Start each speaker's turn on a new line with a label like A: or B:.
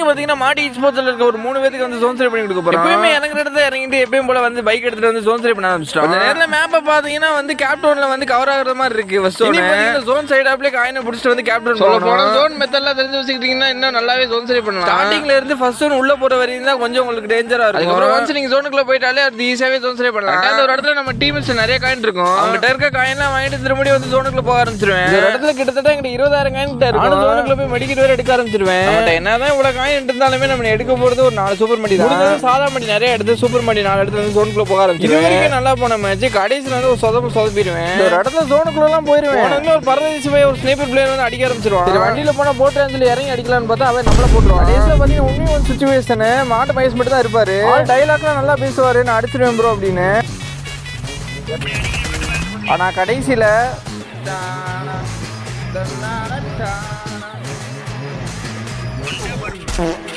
A: இன்னைக்கு பாத்தீங்கன்னா மாடி ஸ்போர்ட்ஸ்ல இருக்க ஒரு மூணு பேருக்கு வந்து சோன் சரி பண்ணி கொடுக்க போறோம் எப்பயுமே இறங்குற இடத்துல இறங்கிட்டு எப்பயும் போல வந்து பைக் எடுத்துட்டு வந்து சோன் சரி பண்ண ஆரம்பிச்சிட்டோம் அந்த நேரத்துல மேப்பை பாத்தீங்கன்னா வந்து கேப்டவுன்ல வந்து கவர் ஆகுற மாதிரி இருக்கு ஃபர்ஸ்ட் சோன் சைடு அப்படியே காயினை பிடிச்சிட்டு வந்து கேப்டன் சொல்ல போனா சோன் மெத்தட்லாம் தெரிஞ்சு வச்சுக்கிட்டீங்கன்னா இன்னும் நல்லாவே சோன் சரி பண்ணலாம் ஸ்டார்டிங்ல இருந்து ஃபர்ஸ்ட் ஒன் உள்ள போற வரையும் தான் கொஞ்சம் உங்களுக்கு டேஞ்சரா இருக்கும். அதுக்கப்புறம் ஒன்ஸ் நீங்க ஜோனுக்குள்ள போயிட்டாலே அது ஈஸியாவே சோன் சரி பண்ணலாம். அந்த ஒரு இடத்துல நம்ம டீம்ஸ் நிறைய காயின் இருக்கும். அவங்ககிட்ட இருக்க காயின்லாம் வாங்கிட்டு திரும்படி வந்து ஜோனுக்குள்ள போக ஆரம்பிச்சிருவேன். இந்த இடத்துல கிட்டத்தட்ட எங்கிட்ட இருபதாயிரம் காயின் இருக்கும். ஜோனுக்குள்ள போய் மெடிக்கெட் வேற எடுக்க ஆரம்பிச்சிருவேன். என்னதான் இவ்வளவு காயின் இருந்தாலுமே நம்ம எடுக்க போறது ஒரு நாலு சூப்பர் மடி தான். சாதா மடி நிறைய எடுத்து சூப்பர் மடி நாலு இடத்துல வந்து ஜோனுக்குள்ள போக ஆரம்பிச்சிருவேன். நல்லா போன மேட்ச் கடைசியில் வந்து ஒரு சொதப்பு சொதப்பிடுவேன். ஒரு இடத்துல ஜோனுக்குள்ள எல்லாம் போயிருவேன். ஒரு பரதேசி போய் ஒரு ஸ்னேப்பர் பிளேயர் வந்து அடிக்க ஆரம்பிச்சிருவான். சரி வண்டியில போனா போட்டு வந்து இறங்கி அடிக்கலாம்னு பார்த்தா அவன் நம்மள போட்டுருவான். கடைசியில் பாத்தீங்கன்னா உண்மையும் ஒரு சுச்சுவேஷன் மாட்டு மகேஷ் மட்டும் தான் இருப்பாரு. டைலாக்லாம் நல்லா பேசுவாரு. நான் அடிச்சிருவேன் ப்ரோ அப்படின்னு. ஆனா கடைசியில for